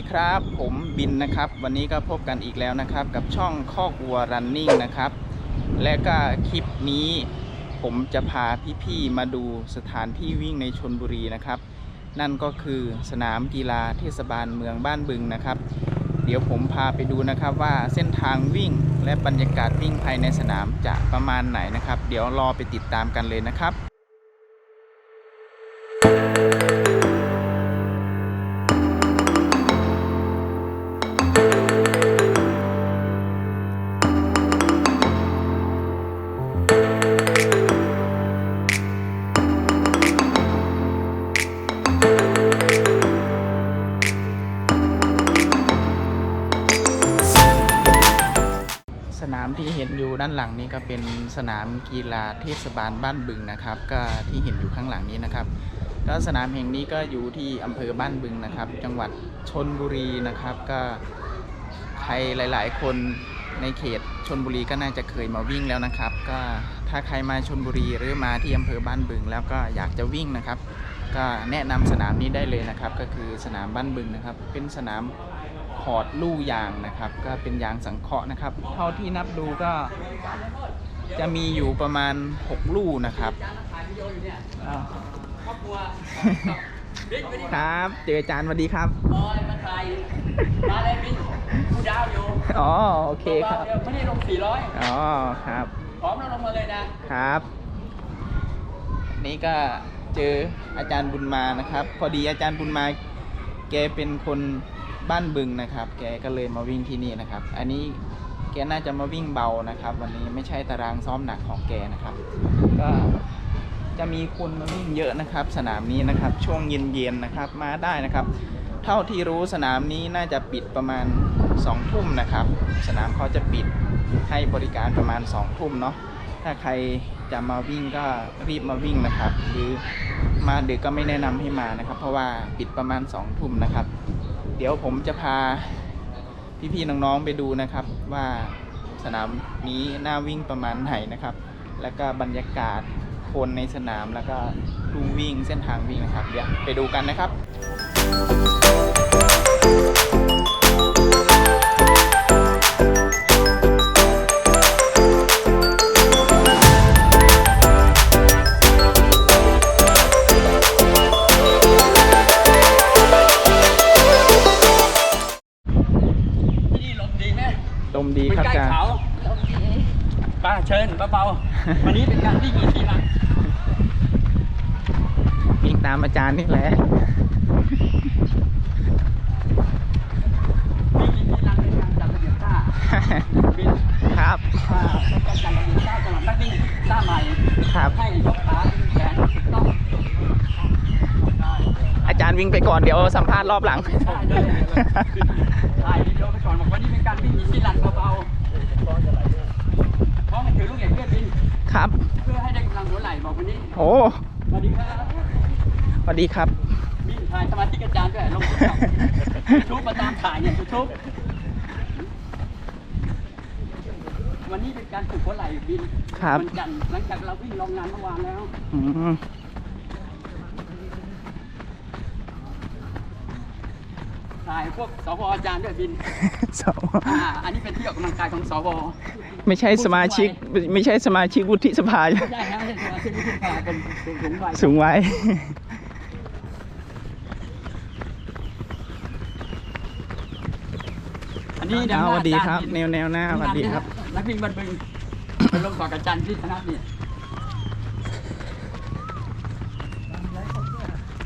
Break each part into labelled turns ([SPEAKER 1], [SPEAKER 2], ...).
[SPEAKER 1] ดีครับ ผมบินนะครับ วันนี้ก็พบกันอีกแล้วนะครับ กับช่องคอกวัวรันนิ่งนะครับ และก็คลิปนี้ ผมจะพาพี่ๆมาดูสถานที่วิ่งในชนบุรีนะครับ นั่นก็คือสนามกีฬาเทศบาลเมืองบ้านบึงนะครับ เดี๋ยวผมพาไปดูนะครับว่าเส้นทางวิ่งและบรรยากาศวิ่งภายในสนามจะประมาณไหนนะครับ เดี๋ยวรอไปติดตามกันเลยนะครับ ด้านหลังนี้ก็เป็นสนามกีฬาเทศบาลบ้านบึงนะครับ ก็ที่เห็นอยู่ข้างหลังนี้นะครับ ก็สนามแห่งนี้ก็อยู่ที่อำเภอบ้านบึงนะครับ จังหวัดชนบุรีนะครับ ก็ใครหลาย ๆ คนในเขตชนบุรีก็น่าจะเคยมาวิ่งแล้วนะครับ ก็ถ้าใครมาชนบุรีหรือมาที่อำเภอบ้านบึง แล้วก็อยากจะวิ่งนะครับ ก็แนะนำสนามนี้ได้เลยนะครับ ก็คือสนามบ้านบึงนะครับ เป็นสนาม ขอดลู่ยางนะครับ ก็เป็นยางสังเคราะห์นะครับ เท่าที่นับดูก็จะมีอยู่ประมาณ 6 ลู่นะครับอ้าวครับ เจออาจารย์สวัสดีครับ
[SPEAKER 2] บอยมาไทยมาเลยบินกูดาวอยู่
[SPEAKER 1] อ๋อโอเคครับ
[SPEAKER 2] เดี๋ยวไม่ได้ลง400
[SPEAKER 1] อ๋อครับ
[SPEAKER 2] พร้อมแล้วลงมาเลยนะ
[SPEAKER 1] ครับ นี่ก็เจออาจารย์บุญมานะครับ พอดีอาจารย์บุญมาแกเป็นคน บ้านบึงนะครับ แกก็เลยมาวิ่งที่นี่นะครับ อันนี้แกน่าจะมาวิ่งเบานะครับ วันนี้ไม่ใช่ตารางซ้อมหนักของแกนะครับ ก็จะมีคนมาวิ่งเยอะนะครับ สนามนี้นะครับ ช่วงเย็นๆนะครับมาได้นะครับ เท่าที่รู้สนามนี้น่าจะปิดประมาณ2ทุ่มนะครับ สนามเขาจะปิดให้บริการประมาณ2ทุ่มเนาะถ้าใครจะมาวิ่งก็รีบมาวิ่งนะครับ หรือมาดึกก็ไม่แนะนำให้มานะครับ เพราะว่าปิดประมาณ2ทุ่มนะครับ เดี๋ยวผมจะพาพี่ๆน้องๆไปดูนะครับ ว่าสนามนี้น่าวิ่งประมาณไหนนะครับ แล้วก็บรรยากาศคนในสนามแล้วก็ลู่วิ่งเส้นทางวิ่งนะครับ เดี๋ยวไปดูกันนะครับ
[SPEAKER 2] สำหรับนักวิ่งท่าใหม่
[SPEAKER 1] ครับ
[SPEAKER 2] ให้ยกขาดึงแขนถูกต้อง
[SPEAKER 1] อาจารย์วิ่งไปก่อนเดี๋ยวสัมภาษณ์รอบหลัง
[SPEAKER 2] ได้เลยถ่ายวิดีโอไปก่อนบอกว่านี่เป็นการวิ่งกี่ทีละเบาๆพร้อมให้ถือลูกเหยียบเพื่อบิน
[SPEAKER 1] ครับ
[SPEAKER 2] เพื่อให้ได้กำลังหัวไหล่บอกวันนี้
[SPEAKER 1] โอ้
[SPEAKER 2] สวัสดีครับ
[SPEAKER 1] สวัสดีครับ
[SPEAKER 2] วิ่งถ่ายสมาธิอาจารย์ด้วยลงทุบมาตามถ่ายเนี่ยทุบวันนี้เป็นการฝึกหัวไหล่บิน
[SPEAKER 1] ครับ
[SPEAKER 2] วันจันทร์หลังจากเราวิ่งลงงานเมื่อวานแล้ว
[SPEAKER 1] อืม
[SPEAKER 2] ถ่ายพวกสวอาจารย์ด้วยบิน
[SPEAKER 1] สอง
[SPEAKER 2] อ่าอันนี้เป็นที่ออกกำลังกายของสว
[SPEAKER 1] ไม่ใช่สมาชิกไม่ใช่สมาชิกวุฒิสภา
[SPEAKER 2] ไม่ใช่ครับไม่ใช่สมาชิกวุฒิสภาเป็นเป็นสูงวัย
[SPEAKER 1] สูงไว้
[SPEAKER 2] อั นนี้
[SPEAKER 1] เอาสวัสดีครับ
[SPEAKER 2] อาจาย์
[SPEAKER 1] แนวแนวหน้าสวัสดีครับ
[SPEAKER 2] นักวิ่งบันบึงเป็นลงต่อกับอาจารย์ที่คณะนี่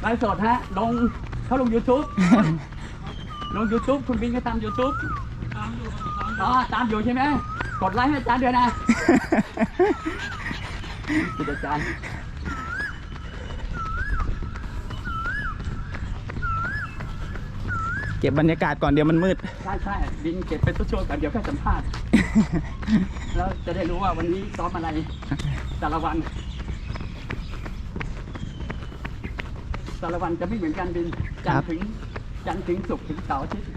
[SPEAKER 2] ไลฟ์สดฮะลงเขาลง YouTube ลง YouTube คุณบินก็ตาม YouTube อ๋อตามอยู่ใช่ไหมกดไลค์ให้อาจารย์ด้วยนะคุณอาจารย์
[SPEAKER 1] ก็บบรรยากาศก่อนเดี๋ยวมันมืด
[SPEAKER 2] ใช่ใช่บินเก็บเป็นตัวช่วงกันเดี๋ยวแค่สัมภาษณ์ แล้วจะได้รู้ว่าวันนี้ซ้อมอะไรแต่ละวันแต่ละวันจะไม่เหมือนกันบินจันทร์ถึงจันทร์ถึงศุกร์ถึงเสาร์อาทิตย์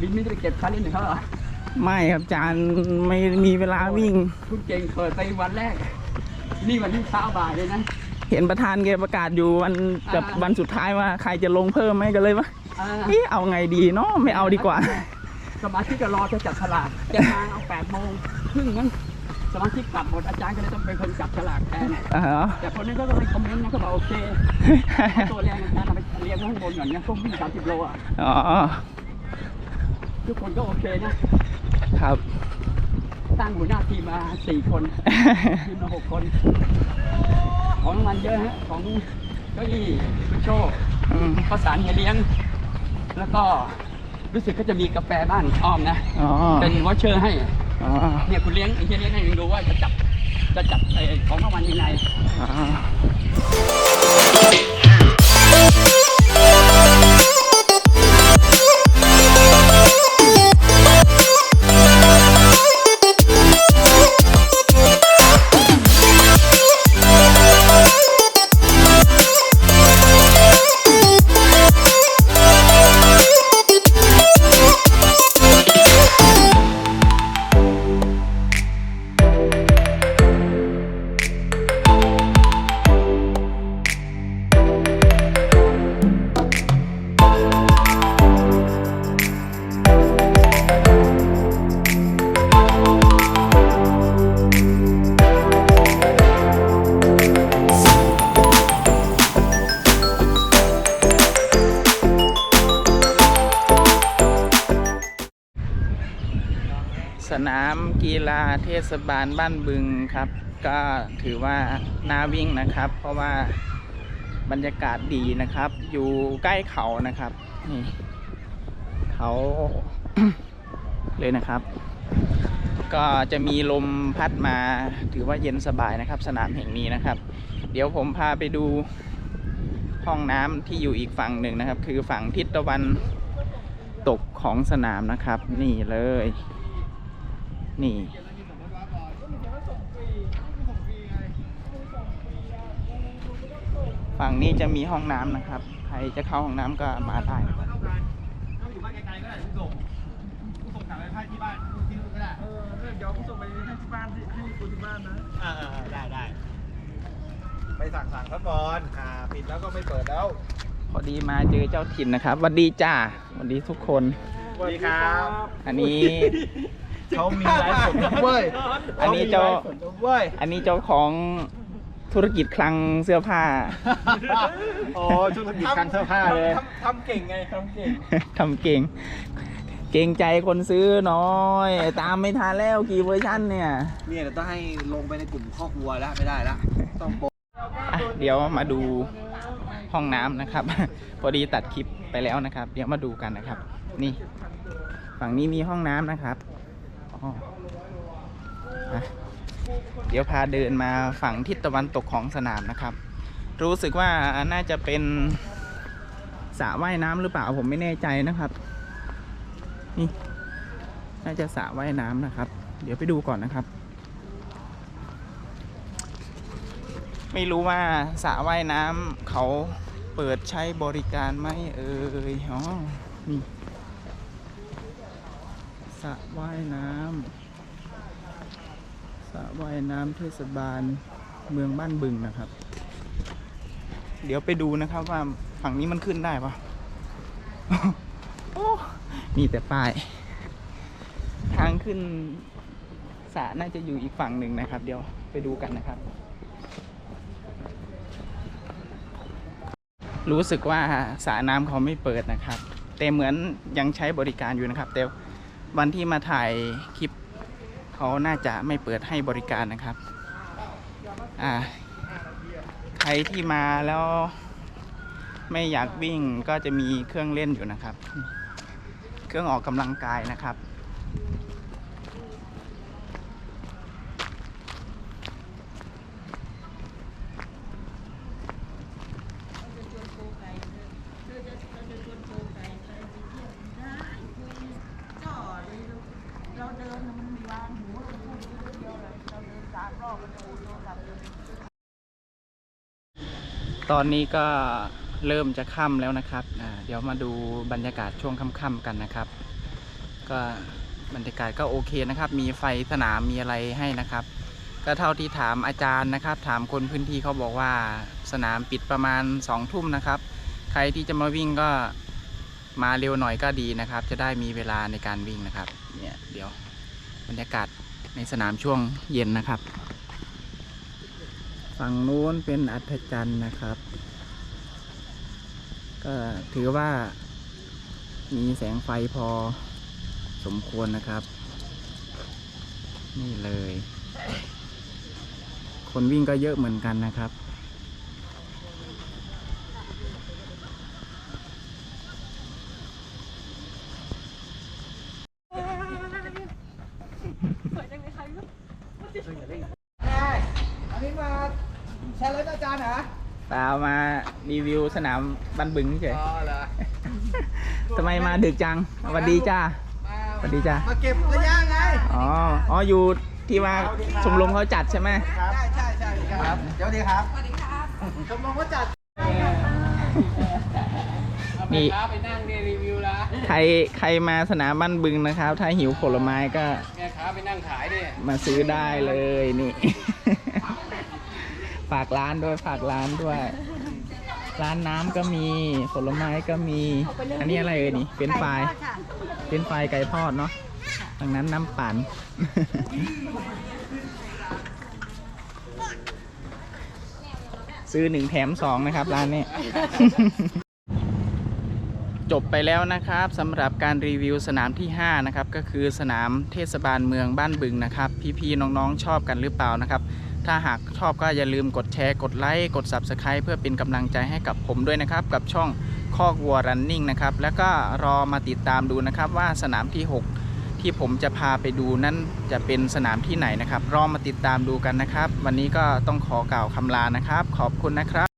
[SPEAKER 2] บินไม่ได้ไปเก็บชาลินของเขาเหรอ
[SPEAKER 1] ไม่ครับอาจารย์ไม่มีเวลาวิ่ง
[SPEAKER 2] คุณเก่งเปิดไปวันแรก นี่วันที่เช้าบ่ายเลยนะ
[SPEAKER 1] เห็นประธานแกประกาศอยู่วันกับ
[SPEAKER 2] อ่า
[SPEAKER 1] วันสุดท้ายว่าใครจะลงเพิ่มไหมก็เลยว่า
[SPEAKER 2] อ่า
[SPEAKER 1] เอ๊ะเอาไงดีเนาะไม่เอาดีกว่า
[SPEAKER 2] สมาชิกก็รอจะจับฉลากจะมาเอาแปดโมงครึ่งมั้งสมาชิกกลับหมดอาจารย์ก็เลยต้องเป็นคนจับฉลากแทน
[SPEAKER 1] อ๋อ
[SPEAKER 2] แต่คนนั้นก็ไม่คอมเมนต์นะก็บอกโอเคเอาตัวแรงอาจารย์เอาไปเรียงไว้ข้างบนก่อนนะพวกวิ่งสามสิบโลอะ
[SPEAKER 1] อ๋อ
[SPEAKER 2] ทุกคนก็โอเคนะครับ ตั้งหัวหน้าทีมมาสี่คนทีมละหกคน ของรางมันเยอะฮะของเก้าอี้โชค
[SPEAKER 1] อืม
[SPEAKER 2] ข้าวสารเฮียเลี้ยง แล้วก็รู้สึกก็จะมีกาแฟบ้านอ้อมนะ
[SPEAKER 1] อ๋อ
[SPEAKER 2] เป็นวอเชอร์ให้
[SPEAKER 1] อ๋อ
[SPEAKER 2] เนี่ยคุณเลี้ยงเฮียเลี้ยงให้ดูว่าจะจับจะจับไอ้ของรางวัลยังไง
[SPEAKER 1] ฬาเทศบาลบ้านบึงครับ ก็ถือว่าน่าวิ่งนะครับ เพราะว่าบรรยากาศดีนะครับ อยู่ใกล้เขานะครับนี่เขาเลยนะครับ ก็จะมีลมพัดมาถือว่าเย็นสบายนะครับ สนามแห่งนี้นะครับ เดี๋ยวผมพาไปดูห้องน้ำที่อยู่อีกฝั่งหนึ่งนะครับ คือฝั่งทิศตะวันตกของสนามนะครับ นี่เลย นี่ ฝั่งนี้จะมีห้องน้ำนะครับ ใครจะเข้าห้องน้ำก็มาได้
[SPEAKER 3] ถ้าอยู่บ้านไกลๆก็ได้ผู้ส่งผู้ส่งกลับไปให้ที่บ้านที่นู่นก็ได้เออเดี๋ยวผู้ส่งไปให้ที่บ้านที่ให้คุณที่บ้านนะอ่าได้ได้ไปสั่งสั่งเขาก่อนอ่าปิดแล้วก็ไม่เปิดแล้ว
[SPEAKER 1] พอดีมาเจอเจ้าถิ่นนะครับสวัสดีจ้าสวัสดีทุกคน
[SPEAKER 3] สวัสดีครับ
[SPEAKER 1] อันนี้
[SPEAKER 3] เขามีไลฟ์สดด้วยเว้ย
[SPEAKER 1] อันนี้เจ้า
[SPEAKER 3] ขมีไลฟ์สดด้วยเว้ย
[SPEAKER 1] อันนี้เจ้าของธุรกิจคลังเสื้อผ้า
[SPEAKER 3] โอ้ชุดธุรกิจการเสื้อผ้าเลย ทำทำเก่งไงทำเก่ง
[SPEAKER 1] ทำเก่ง เก่งใจคนซื้อน้อย ตามไม่ทันแล้วกี่เวอร์ชันเนี่ย
[SPEAKER 3] เนี่ยเดี๋ยวต้องให้ลงไปในกลุ่มครอบครัวแล้วไม่ได้แล้วต้องโป
[SPEAKER 1] อะเดี๋ยวมาดูห้องน้ำนะครับ พอดีตัดคลิปไปแล้วนะครับ เดี๋ยวมาดูกันนะครับ นี่ ฝั่งนี้มีห้องน้ำนะครับ อ๋ออะเดี๋ยวพาเดินมาฝั่งทิศตะวันตกของสนามนะครับ รู้สึกว่าน่าจะเป็นสระว่ายน้ำหรือเปล่าผมไม่แน่ใจนะครับ นี่น่าจะสระว่ายน้ำนะครับ เดี๋ยวไปดูก่อนนะครับ ไม่รู้ว่าสระว่ายน้ำเขาเปิดใช้บริการไหมเอ่ยอ๋อนี่ ระว่ายน้ำสระว่ายน้ำเทศบาลเมืองบ้านบึงนะครับ เดี๋ยวไปดูนะครับว่าฝั่งนี้มันขึ้นได้ปะโอ้มีแต่ป้าย ทางขึ้นสระน่าจะอยู่อีกฝั่งหนึ่งนะครับ เดี๋ยวไปดูกันนะครับ รู้สึกว่าสระน้ำเขาไม่เปิดนะครับ แต่เหมือนยังใช้บริการอยู่นะครับแต่ วันที่มาถ่ายคลิปเขาน่าจะไม่เปิดให้บริการนะครับ อ่า ใครที่มาแล้วไม่อยากวิ่งก็จะมีเครื่องเล่นอยู่นะครับ เครื่องออกกำลังกายนะครับ
[SPEAKER 4] เราเดินมันมีวางหูเราพูดอยู่เดียวเลยเราเดินสามรอบมันจะโทรศัพท์เลย
[SPEAKER 1] ตอนนี้ก็เริ่มจะค่ำแล้วนะครับ เดี๋ยวมาดูบรรยากาศช่วงค่ำๆกันนะครับ ก็บรรยากาศก็โอเคนะครับ มีไฟสนามมีอะไรให้นะครับ ก็เท่าที่ถามอาจารย์นะครับ ถามคนพื้นที่เขาบอกว่าสนามปิดประมาณสองทุ่มนะครับ ใครที่จะมาวิ่งก็มาเร็วหน่อยก็ดีนะครับ จะได้มีเวลาในการวิ่งนะครับ เนี่ยเดี๋ยว บรรยากาศในสนามช่วงเย็นนะครับ ฝั่งนู้นเป็นอัธจันทร์นะครับ ก็ถือว่ามีแสงไฟพอสมควรนะครับ นี่เลย คนวิ่งก็เยอะเหมือนกันนะครับ
[SPEAKER 3] อันนี้มาแชร์รถอาจารย์เหรอ
[SPEAKER 1] เปล่ามารีวิว สนามบ้านบึงเฉย
[SPEAKER 3] อ๋อเหรอ
[SPEAKER 1] ทำไมมาดึกจังสวัสดีจ้าสวัสดีจ้ะ
[SPEAKER 3] มาเก็บระยะไง
[SPEAKER 1] อ๋ออ๋ออยู่ที่ว่าชมรมเขาจัดใช่ไหม
[SPEAKER 3] ครับใช่ใช่ใช่ครับเดี๋ยวดีครับสวัสดีครับชมรมก็จัด
[SPEAKER 1] นี่
[SPEAKER 2] ไปนั่งเนี่ยรีวิวละ
[SPEAKER 1] ใครใครมาสนามบ้านบึงนะครับ ถ้าหิวผลไม้ก็
[SPEAKER 2] แม่ค้าไปนั่งขายเนี่ย
[SPEAKER 1] มาซื้อได้เลยนี่ ฝากร้านด้วยฝากร้านด้วย ร้านน้ำก็มีผลไม้ก็มี อันนี้อะไรเอ่ยนี่เป็นไฟรายเป็นไฟรายไก่ทอดเนาะดังนั้นน้ำปั่นซื้อหนึ่งแถมสองนะครับ ร้านนี้ จบไปแล้วนะครับสำหรับการรีวิวสนามที่ 5 นะครับ ก็คือสนามเทศบาลเมืองบ้านบึงนะครับ พี่ๆน้องๆชอบกันหรือเปล่านะครับ ถ้าหากชอบก็อย่าลืมกดแชร์ กดไลค์ กด Subscribe เพื่อเป็นกำลังใจให้กับผมด้วยนะครับ กับช่องคอกวัวรันนิ่งนะครับ แล้วก็รอมาติดตามดูนะครับว่าสนามที่ 6 ที่ผมจะพาไปดูนั้นจะเป็นสนามที่ไหนนะครับ รอมาติดตามดูกันนะครับ วันนี้ก็ต้องขอกล่าวคำลานะครับ ขอบคุณนะครับ